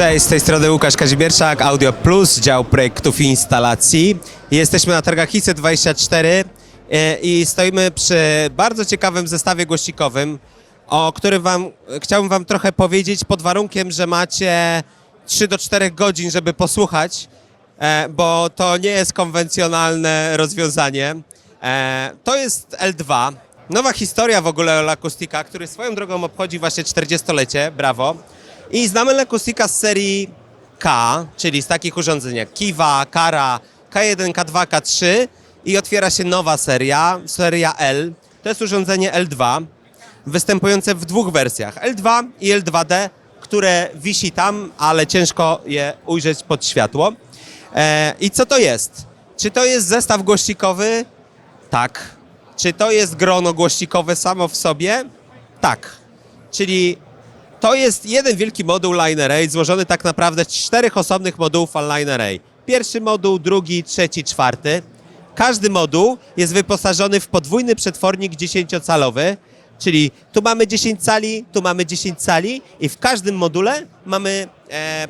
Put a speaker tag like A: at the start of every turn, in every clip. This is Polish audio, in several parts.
A: Cześć, z tej strony Łukasz Kazimierczak, Audio Plus, dział projektów i instalacji. Jesteśmy na targach ICE 24 e, i stoimy przy bardzo ciekawym zestawie głośnikowym, o którym wam, chciałbym wam trochę powiedzieć pod warunkiem, że macie 3 do 4 godzin, żeby posłuchać, e, bo to nie jest konwencjonalne rozwiązanie. E, To jest L2, nowa historia w ogóle L-Acustica, który swoją drogą obchodzi właśnie 40-lecie, brawo. I znamy L-Acustica z serii K, czyli z takich urządzeń jak Kiwa, Kara, K1, K2, K3 i otwiera się nowa seria, seria L. To jest urządzenie L2, występujące w dwóch wersjach, L2 i L2D, które wisi tam, ale ciężko je ujrzeć pod światło. E, I co to jest? Czy to jest zestaw głośnikowy? Tak. Czy to jest grono głośnikowe samo w sobie? Tak. Czyli to jest jeden wielki moduł Line Array, złożony tak naprawdę z czterech osobnych modułów Line Array. Pierwszy moduł, drugi, trzeci, czwarty. Każdy moduł jest wyposażony w podwójny przetwornik 10-calowy, czyli tu mamy 10 cali, tu mamy 10 cali i w każdym module mamy e,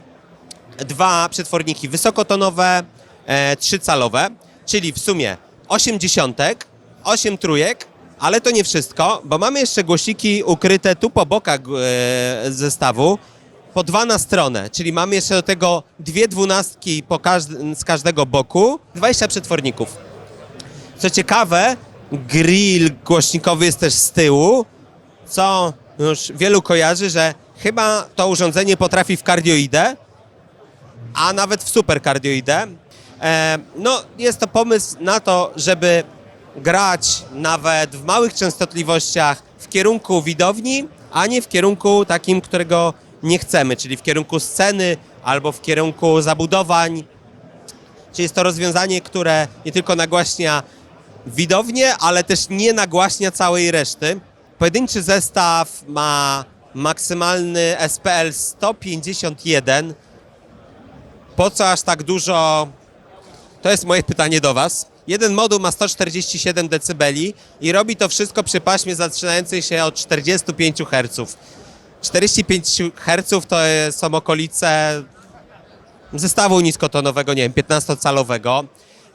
A: dwa przetworniki wysokotonowe, e, trzycalowe, czyli w sumie 8 dziesiątek, 8 trójek, ale to nie wszystko, bo mamy jeszcze głośniki ukryte tu po bokach e, zestawu, po dwa na stronę, czyli mamy jeszcze do tego dwie dwunastki po każdy, z każdego boku, 20 przetworników. Co ciekawe, grill głośnikowy jest też z tyłu, co już wielu kojarzy, że chyba to urządzenie potrafi w kardioidę, a nawet w superkardioidę. E, no, jest to pomysł na to, żeby grać nawet w małych częstotliwościach w kierunku widowni, a nie w kierunku takim, którego nie chcemy, czyli w kierunku sceny albo w kierunku zabudowań. Czyli jest to rozwiązanie, które nie tylko nagłaśnia widownię, ale też nie nagłaśnia całej reszty. Pojedynczy zestaw ma maksymalny SPL 151. Po co aż tak dużo? To jest moje pytanie do Was. Jeden moduł ma 147 dB i robi to wszystko przy paśmie zaczynającej się od 45 Hz. 45 Hz to są okolice zestawu niskotonowego, nie wiem, 15-calowego,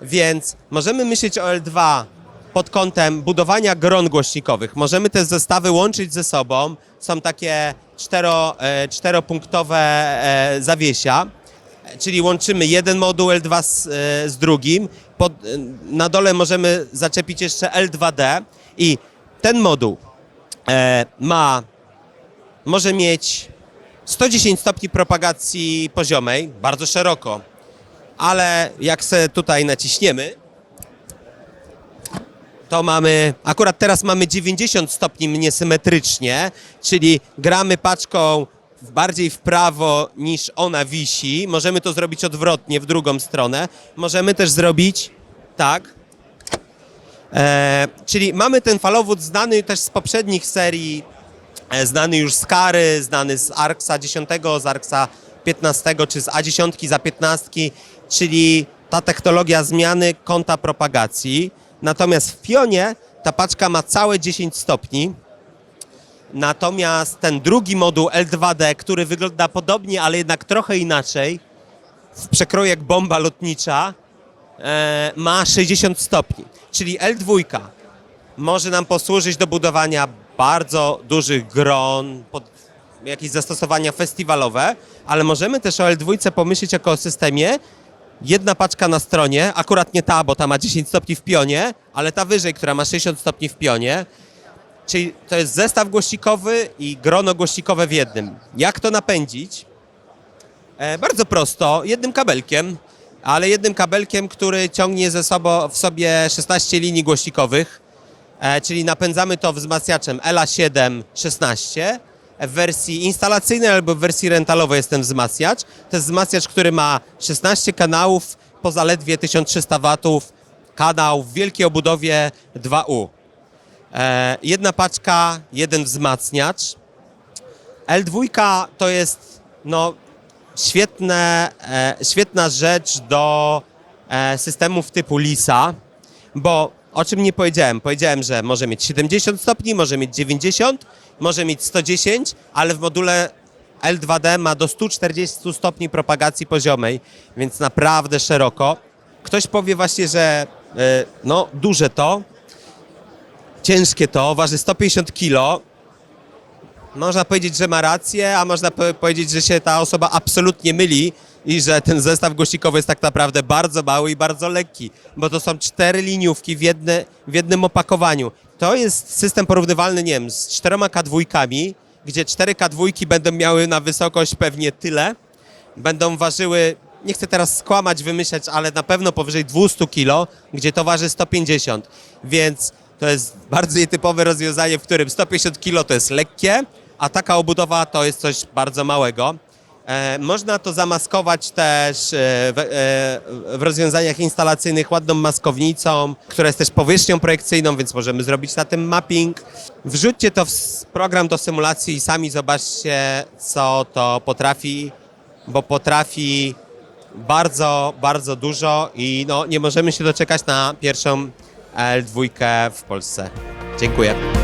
A: więc możemy myśleć o L2 pod kątem budowania gron głośnikowych. Możemy te zestawy łączyć ze sobą. Są takie cztero, e, czteropunktowe e, zawiesia, czyli łączymy jeden moduł L2 z, e, z drugim. Pod, e, na dole możemy zaczepić jeszcze L2D i ten moduł e, ma może mieć 110 stopni propagacji poziomej, bardzo szeroko, ale jak se tutaj naciśniemy, to mamy, akurat teraz mamy 90 stopni niesymetrycznie, czyli gramy paczką bardziej w prawo niż ona wisi. Możemy to zrobić odwrotnie, w drugą stronę. Możemy też zrobić tak, E, czyli mamy ten falowód znany też z poprzednich serii, e, znany już z Kary, znany z Arksa 10, z Arksa 15 czy z A10 za 15, czyli ta technologia zmiany kąta propagacji. Natomiast w Pionie ta paczka ma całe 10 stopni. Natomiast ten drugi moduł L2D, który wygląda podobnie, ale jednak trochę inaczej, w przekroju jak bomba lotnicza, e, ma 60 stopni. Czyli L2 może nam posłużyć do budowania bardzo dużych gron, jakieś zastosowania festiwalowe, ale możemy też o L2 pomyśleć jako o systemie. Jedna paczka na stronie, akurat nie ta, bo ta ma 10 stopni w pionie, ale ta wyżej, która ma 60 stopni w pionie. Czyli to jest zestaw głośnikowy i grono głośnikowe w jednym. Jak to napędzić? E, bardzo prosto, jednym kabelkiem, ale jednym kabelkiem, który ciągnie ze sobą w sobie 16 linii głośnikowych, e, czyli napędzamy to wzmacniaczem LA7 16. W wersji instalacyjnej albo w wersji rentalowej jest ten wzmacniacz. To jest wzmacniacz, który ma 16 kanałów po zaledwie 1300 watów. Kanał w wielkiej obudowie 2U. E, jedna paczka, jeden wzmacniacz. L2 to jest no, świetne, e, świetna rzecz do e, systemów typu LISA, bo o czym nie powiedziałem? Powiedziałem, że może mieć 70 stopni, może mieć 90, może mieć 110, ale w module L2D ma do 140 stopni propagacji poziomej, więc naprawdę szeroko. Ktoś powie właśnie, że no duże to, ciężkie to, waży 150 kg. Można powiedzieć, że ma rację, a można po- powiedzieć, że się ta osoba absolutnie myli i że ten zestaw głośnikowy jest tak naprawdę bardzo mały i bardzo lekki, bo to są cztery liniówki w, jedne, w jednym opakowaniu. To jest system porównywalny, nie wiem, z czteroma K2, gdzie cztery K2 będą miały na wysokość pewnie tyle, będą ważyły, nie chcę teraz skłamać, wymyślać, ale na pewno powyżej 200 kg, gdzie to waży 150. Więc to jest bardzo nietypowe rozwiązanie, w którym 150 kg to jest lekkie, a taka obudowa to jest coś bardzo małego. E, można to zamaskować też e, w, e, w rozwiązaniach instalacyjnych ładną maskownicą, która jest też powierzchnią projekcyjną, więc możemy zrobić na tym mapping. Wrzućcie to w program do symulacji i sami zobaczcie, co to potrafi, bo potrafi bardzo, bardzo dużo i no, nie możemy się doczekać na pierwszą L2 w Polsce. Dziękuję.